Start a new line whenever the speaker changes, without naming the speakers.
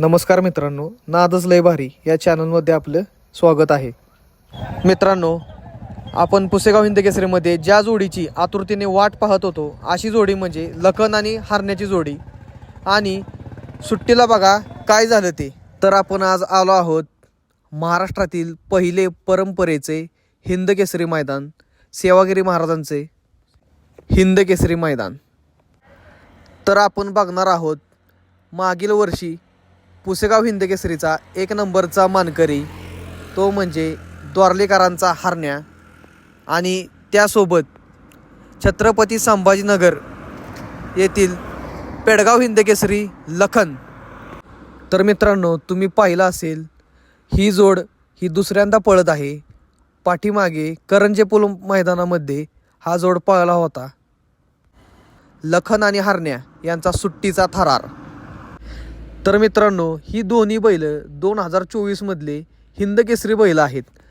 नमस्कार मित्रांनो नादच लय भारी या चॅनलमध्ये आपलं स्वागत आहे. मित्रांनो आपण पुसेगाव हिंद केसरीमध्ये ज्या जोडीची आतुरतेने वाट पाहत होतो अशी जोडी म्हणजे लखन आणि हारण्याची जोडी. आणि सुट्टीला बघा काय झालं ते. तर आपण आज आलो आहोत महाराष्ट्रातील पहिले परंपरेचे हिंद केसरी मैदान सेवागिरी महाराजांचे हिंद केसरी मैदान. तर आपण बघणार आहोत मागील वर्षी पुसेगाव हिंदकेसरीचा एक नंबरचा मानकरी. तो म्हणजे द्वारलेकरांचा हरण्या. आणि त्यासोबत छत्रपती संभाजीनगर येथील पेडगाव हिंदकेसरी लखन. तर मित्रांनो तुम्ही पाहिलं असेल ही जोड ही दुसऱ्यांदा पळत आहे. पाठीमागे करंजे पूल मैदानामध्ये हा जोड पळला होता. लखन आणि हरण्या यांचा सुट्टीचा थरार. तर मित्रांनो ही दोन्ही बैल दोन हजार चोवीसमधले हिंद केसरी बैल आहेत.